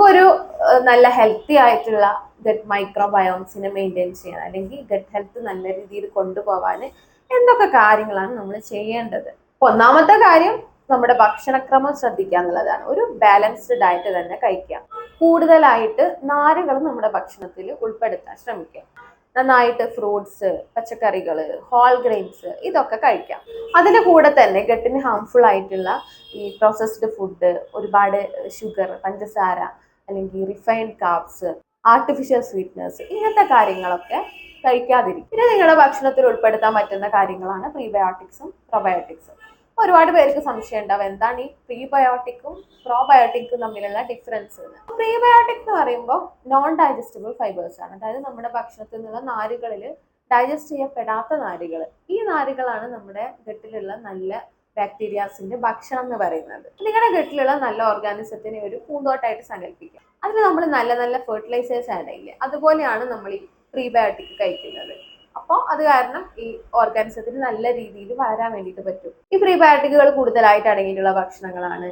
നമുക്കൊരു നല്ല ഹെൽത്തി ആയിട്ടുള്ള ഗട്ട് മൈക്രോബയോംസിനെ മെയിന്റെയിൻ ചെയ്യാൻ അല്ലെങ്കിൽ ഗട്ട് ഹെൽത്ത് നല്ല രീതിയിൽ കൊണ്ടുപോകാൻ എന്തൊക്കെ കാര്യങ്ങളാണ് നമ്മൾ ചെയ്യേണ്ടത്? ഒന്നാമത്തെ കാര്യം നമ്മുടെ ഭക്ഷണക്രമം ശ്രദ്ധിക്കുക എന്നുള്ളതാണ്. ഒരു ബാലൻസ്ഡ് ഡയറ്റ് തന്നെ കഴിക്കുക. കൂടുതലായിട്ട് നാരുകൾ നമ്മുടെ ഭക്ഷണത്തിൽ ഉൾപ്പെടുത്താൻ ശ്രമിക്കുക. നന്നായിട്ട് ഫ്രൂട്ട്സ് പച്ചക്കറികൾ ഹോൾ ഗ്രെയിൻസ് ഇതൊക്കെ കഴിക്കാം അതിന്റെ കൂടെ തന്നെ ഗട്ടിന് ഹാംഫുൾ ആയിട്ടുള്ള ഈ പ്രോസസ്ഡ് ഫുഡ് ഒരുപാട് ഷുഗർ പഞ്ചസാര അല്ലെങ്കിൽ റിഫൈൻഡ് കാർബ്സ് ആർട്ടിഫിഷ്യൽ സ്വീറ്റ്നസ് ഇങ്ങനത്തെ കാര്യങ്ങളൊക്കെ കഴിക്കാതിരിക്കും പിന്നെ നിങ്ങളുടെ ഭക്ഷണത്തിൽ ഉൾപ്പെടുത്താൻ പറ്റുന്ന കാര്യങ്ങളാണ് പ്രീബയോട്ടിക്സും പ്രൊബയോട്ടിക്സും ഒരുപാട് പേർക്ക് സംശയം ഉണ്ടാവും എന്താണ് ഈ പ്രീബയോട്ടിക്കും പ്രോബയോട്ടിക്കും തമ്മിലുള്ള ഡിഫറൻസ് പ്രീബയോട്ടിക് എന്ന് പറയുമ്പോൾ നോൺ ഡൈജസ്റ്റബിൾ ഫൈബേഴ്സ് ആണ്. അതായത് നമ്മുടെ ഭക്ഷണത്തിൽ നിന്നുള്ള നാരുകളിൽ ഡൈജസ്റ്റ് ചെയ്യപ്പെടാത്ത നാരുകൾ ഈ നാരുകളാണ് നമ്മുടെ ഗട്ടിലുള്ള നല്ല ബാക്ടീരിയാസിന്റെ ഭക്ഷണം എന്ന് പറയുന്നത്. നിങ്ങളുടെ വീട്ടിലുള്ള നല്ല ഓർഗാനിസത്തിനെ ഒരു പൂന്തോട്ടമായിട്ട് സങ്കല്പിക്കുക അതിൽ നമ്മൾ നല്ല നല്ല ഫെർട്ടിലൈസേഴ്സ് ആഡ് ചെയ്യില്ലേ? അതുപോലെയാണ് നമ്മൾ ഈ പ്രീബയോട്ടിക് കഴിക്കുന്നത്. അപ്പോൾ അത് കാരണം ഈ ഓർഗാനിസത്തിന് നല്ല രീതിയിൽ വളരാൻ വേണ്ടിയിട്ട് പറ്റും. ഈ പ്രീബയോട്ടിക്കുകൾ കൂടുതലായിട്ട് അടങ്ങിയിട്ടുള്ള ഭക്ഷണങ്ങളാണ്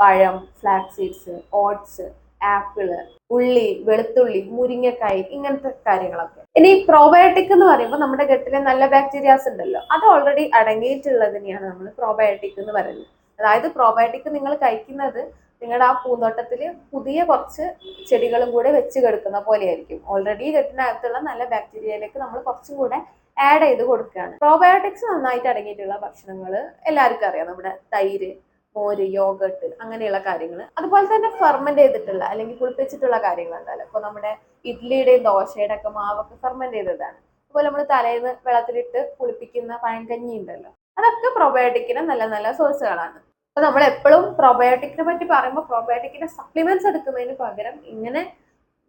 പഴം ഫ്ലാക്സ് സീഡ്സ് ഓട്സ് ആപ്പിൾ ഉള്ളി വെളുത്തുള്ളി മുരിങ്ങക്കായ് ഇങ്ങനത്തെ കാര്യങ്ങളൊക്കെ. ഇനി പ്രോബയോട്ടിക് എന്ന് പറയുമ്പോൾ നമ്മുടെ ഗട്ടിലെ നല്ല ബാക്ടീരിയാസ് ഉണ്ടല്ലോ അത് ഓൾറെഡി അടങ്ങിയിട്ടുള്ളതിനെയാണ് നമ്മൾ പ്രോബയോട്ടിക് എന്ന് പറയുന്നത്. അതായത് പ്രോബയോട്ടിക് നിങ്ങൾ കഴിക്കുന്നത് നിങ്ങളുടെ ആ പൂന്തോട്ടത്തിൽ പുതിയ കുറച്ച് ചെടികളും കൂടെ വെച്ച് കിടക്കുന്ന പോലെയായിരിക്കും. ഓൾറെഡി ഗട്ടിനകത്തുള്ള നല്ല ബാക്ടീരിയയിലേക്ക് നമ്മൾ കുറച്ചും കൂടെ ആഡ് ചെയ്ത് കൊടുക്കുകയാണ്. പ്രോബയോട്ടിക്സ് നന്നായിട്ട് അടങ്ങിയിട്ടുള്ള ഭക്ഷണങ്ങൾ എല്ലാവർക്കും അറിയാം. നമ്മുടെ തൈര് മോര് യോഗട്ട് അങ്ങനെയുള്ള കാര്യങ്ങൾ അതുപോലെ തന്നെ ഫെർമെന്റ് ചെയ്തിട്ടുള്ള അല്ലെങ്കിൽ പുളിപ്പിച്ചിട്ടുള്ള കാര്യങ്ങൾ ഉണ്ടല്ലോ. ഇപ്പോൾ നമ്മുടെ ഇഡ്ലിയുടെയും ദോശയുടെ ഒക്കെ മാവൊക്കെ ഫെർമെന്റ് ചെയ്തതാണ്. അതുപോലെ നമ്മൾ തലേന്ന് വെള്ളത്തിലിട്ട് കുളിപ്പിക്കുന്ന പഴങ്കഞ്ഞി ഉണ്ടല്ലോ. അതൊക്കെ പ്രൊബയോട്ടിക്കിന് നല്ല നല്ല സോഴ്സുകളാണ് അപ്പൊ നമ്മൾ എപ്പോഴും പ്രൊബയോട്ടിക്കിനെ പറ്റി പറയുമ്പോൾ പ്രൊബയോട്ടിക്കിന്റെ സപ്ലിമെന്റ്സ് എടുക്കുന്നതിന് പകരം ഇങ്ങനെ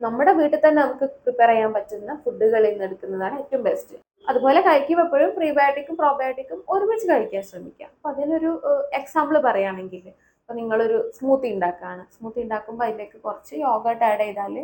നമ്മുടെ വീട്ടിൽ തന്നെ നമുക്ക് പ്രിപ്പയർ ചെയ്യാൻ പറ്റുന്ന ഫുഡുകളിൽ നിന്ന് എടുക്കുന്നതാണ് ഏറ്റവും ബെസ്റ്റ് അതുപോലെ കഴിക്കുമ്പോൾ എപ്പോഴും പ്രീബയോട്ടിക്കും പ്രോബയോട്ടിക്കും ഒരുമിച്ച് കഴിക്കാൻ ശ്രമിക്കുക. അപ്പോൾ അതിനൊരു എക്സാമ്പിൾ പറയുകയാണെങ്കിൽ ഇപ്പൊ നിങ്ങളൊരു സ്മൂത്തി ഉണ്ടാക്കുകയാണ്. സ്മൂത്തി ഉണ്ടാക്കുമ്പോൾ അതിലേക്ക് കുറച്ച് യോഗർട്ട് ആഡ് ചെയ്താൽ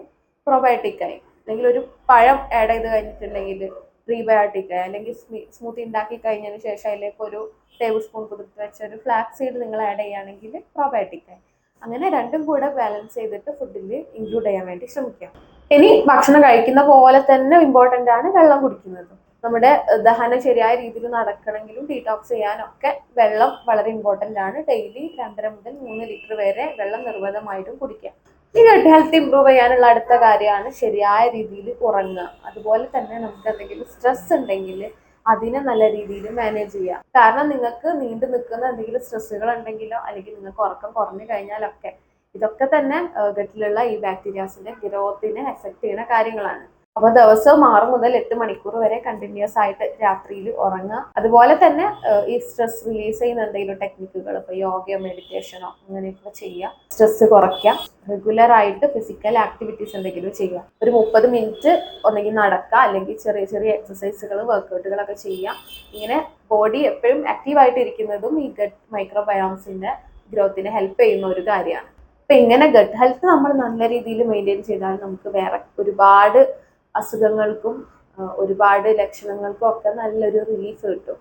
പ്രോബയോട്ടിക് ആയി. അല്ലെങ്കിൽ ഒരു പഴം ആഡ് ചെയ്ത് കഴിഞ്ഞിട്ടുണ്ടെങ്കിൽ പ്രീബയോട്ടിക് ആയി. അല്ലെങ്കിൽ സ്മൂത്തി ഉണ്ടാക്കി കഴിഞ്ഞതിന് ശേഷം അതിലേക്ക് ഒരു ടേബിൾ സ്പൂൺ കുതിർത്ത് വെച്ച ഒരു ഫ്ലാക്സ് സീഡ് നിങ്ങൾ ആഡ് ചെയ്യുകയാണെങ്കിൽ പ്രോബയോട്ടിക് ആയി. അങ്ങനെ രണ്ടും കൂടെ ബാലൻസ് ചെയ്തിട്ട് ഫുഡിൽ ഇൻക്ലൂഡ് ചെയ്യാൻ വേണ്ടി ശ്രമിക്കാം. ഇനി ഭക്ഷണം കഴിക്കുന്ന പോലെ തന്നെ ഇമ്പോർട്ടന്റ് ആണ് വെള്ളം കുടിക്കുന്നത്. നമ്മുടെ ദഹനം ശരിയായ രീതിയിൽ നടക്കണമെങ്കിലും ഡീടോക്സ് ചെയ്യാനൊക്കെ വെള്ളം വളരെ ഇമ്പോർട്ടന്റ് ആണ്. ഡെയിലി രണ്ടര മുതൽ മൂന്ന് ലിറ്റർ വരെ വെള്ളം നിർബന്ധമായിട്ടും കുടിക്കാം ഈ ഗട്ട് ഹെൽത്ത് ഇമ്പ്രൂവ് ചെയ്യാനുള്ള അടുത്ത കാര്യമാണ് ശരിയായ രീതിയിൽ ഉറങ്ങുക. അതുപോലെ തന്നെ നമുക്ക് എന്തെങ്കിലും സ്ട്രെസ് ഉണ്ടെങ്കിൽ അതിനെ നല്ല രീതിയിൽ മാനേജ് ചെയ്യുക കാരണം നിങ്ങൾക്ക് നീണ്ടു നിൽക്കുന്ന എന്തെങ്കിലും സ്ട്രെസ്സുകൾ ഉണ്ടെങ്കിലോ അല്ലെങ്കിൽ നിങ്ങൾക്ക് ഉറക്കം കുറഞ്ഞു കഴിഞ്ഞാലൊക്കെ ഇതൊക്കെ തന്നെ ഗട്ടിലുള്ള ഈ ബാക്ടീരിയാസിന്റെ ഗ്രോത്തിനെ എഫക്ട് ചെയ്യുന്ന കാര്യങ്ങളാണ്. അപ്പൊ ദിവസം ആറ് മുതൽ എട്ട് മണിക്കൂർ വരെ കണ്ടിന്യൂസ് ആയിട്ട് രാത്രിയിൽ ഉറങ്ങുക. അതുപോലെ തന്നെ ഈ സ്ട്രെസ് റിലീസ് ചെയ്യുന്ന എന്തെങ്കിലും ടെക്നിക്കുകൾ ഇപ്പൊ യോഗയോ മെഡിറ്റേഷനോ അങ്ങനെയൊക്കെ ചെയ്യുക. സ്ട്രെസ് കുറയ്ക്കുക. റെഗുലർ ആയിട്ട് ഫിസിക്കൽ ആക്ടിവിറ്റീസ് എന്തെങ്കിലും ചെയ്യുക. ഒരു മുപ്പത് മിനിറ്റ് ഒന്നെങ്കിൽ നടക്കുക അല്ലെങ്കിൽ ചെറിയ ചെറിയ എക്സസൈസുകൾ വർക്കൗട്ടുകളൊക്കെ ചെയ്യുക. ഇങ്ങനെ ബോഡി എപ്പോഴും ആക്റ്റീവ് ആയിട്ട് ഇരിക്കുന്നതും ഈ ഗട്ട് മൈക്രോബയോംസിന്റെ ഗ്രോത്തിനെ ഹെൽപ്പ് ചെയ്യുന്ന ഒരു കാര്യമാണ്. അപ്പൊ ഇങ്ങനെ ഗട്ട് ഹെൽത്ത് നമ്മൾ നല്ല രീതിയിൽ മെയിന്റെയിൻ ചെയ്താൽ നമുക്ക് വേറെ ഒരുപാട് അസുഖങ്ങൾക്കും ഒരുപാട് ലക്ഷണങ്ങൾക്കും ഒക്കെ നല്ലൊരു റിലീഫ് കിട്ടും.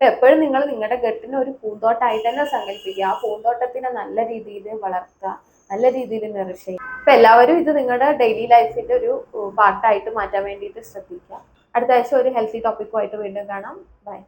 എപ്പോഴും നിങ്ങൾ നിങ്ങളുടെ ഗട്ടിനെ ഒരു പൂന്തോട്ടമായിട്ട് തന്നെ സങ്കല്പിക്കുക. ആ പൂന്തോട്ടത്തിനെ നല്ല രീതിയിൽ വളർത്തുക നല്ല രീതിയിൽ ചെയ്യുക. അപ്പൊ എല്ലാവരും ഇത് നിങ്ങളുടെ ഡെയിലി ലൈഫിന്റെ ഒരു പാർട്ടായിട്ട് മാറ്റാൻ വേണ്ടിയിട്ട് ശ്രദ്ധിക്കുക. അടുത്ത ആഴ്ച ഒരു ഹെൽത്തി ടോപ്പിക്കുമായിട്ട് വീണ്ടും കാണാം. ബൈ